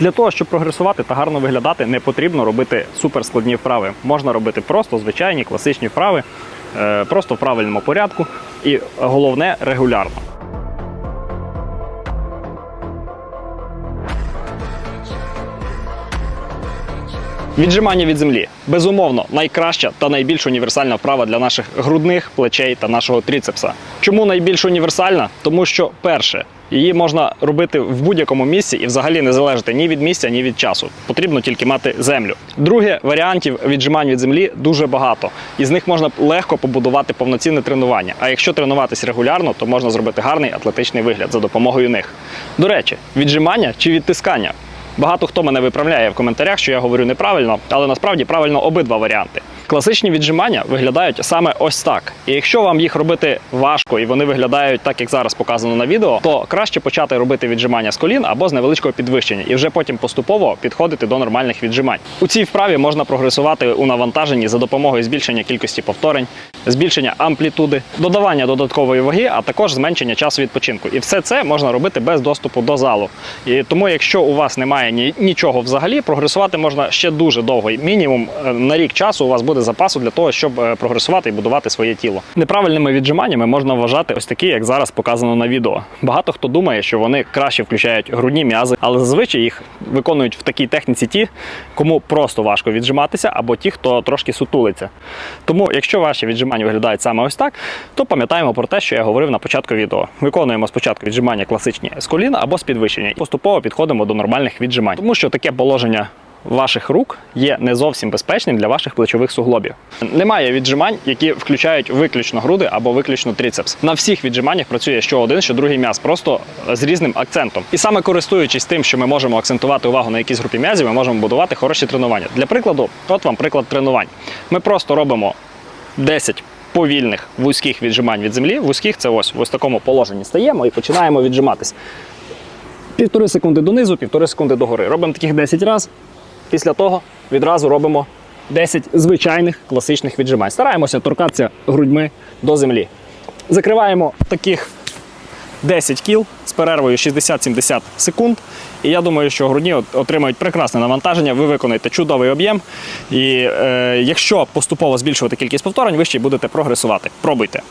Для того, щоб прогресувати та гарно виглядати, не потрібно робити суперскладні вправи. Можна робити просто звичайні класичні вправи, е, просто в правильному порядку і головне регулярно. Віджимання від землі безумовно найкраща та найбільш універсальна вправа для наших грудних плечей та нашого тріцепса. Чому найбільш універсальна? Тому що перше. Її можна робити в будь-якому місці і взагалі не залежати ні від місця, ні від часу. Потрібно тільки мати землю. Друге, варіантів віджимань від землі дуже багато. І з них можна легко побудувати повноцінне тренування. А якщо тренуватись регулярно, то можна зробити гарний атлетичний вигляд за допомогою них. До речі, віджимання чи відтискання. Багато хто мене виправляє в коментарях, що я говорю неправильно, але насправді правильно обидва варіанти. Класичні віджимання виглядають саме ось так. І якщо вам їх робити важко і вони виглядають так, як зараз показано на відео, то краще почати робити віджимання з колін або з невеличкого підвищення, і вже потім поступово підходити до нормальних віджимань. У цій вправі можна прогресувати у навантаженні за допомогою збільшення кількості повторень, збільшення амплітуди, додавання додаткової ваги, а також зменшення часу відпочинку. І все це можна робити без доступу до залу. І тому, якщо у вас немає ні, нічого взагалі, прогресувати можна ще дуже довго. Мінімум е, на рік часу у вас буде запасу для того, щоб е, прогресувати і будувати своє тіло. Неправильними віджиманнями можна вважати ось такі, як зараз показано на відео. Багато хто думає, що вони краще включають грудні м'язи, але зазвичай їх виконують в такій техніці ті, кому просто важко віджиматися, або ті, хто трошки сутулиться. Тому, якщо ваші віджимання виглядають саме ось так, то пам'ятаємо про те, що я говорив на початку відео. Виконуємо спочатку віджимання класичні з коліна або з підвищення, і поступово підходимо до нормальних віджимань, тому що таке положення. Ваших рук є не зовсім безпечним для ваших плечових суглобів. Немає віджимань, які включають виключно груди або виключно трицепс. На всіх віджиманнях працює що один, що другий м'яз, просто з різним акцентом. І саме користуючись тим, що ми можемо акцентувати увагу на якійсь групі м'язів, ми можемо будувати хороші тренування. Для прикладу, от вам приклад тренувань. Ми просто робимо 10 повільних вузьких віджимань від землі. Вузьких це ось в ось такому положенні стаємо і починаємо віджиматись. Півтори секунди донизу, півтори секунди догори. Робимо таких 10 разів. Після того відразу робимо 10 звичайних класичних віджимань. Стараємося торкатися грудьми до землі. Закриваємо таких 10 кіл з перервою 60-70 секунд. І я думаю, що грудні отримають прекрасне навантаження, ви виконаєте чудовий об'єм. І е, якщо поступово збільшувати кількість повторень, ви ще будете прогресувати. Пробуйте.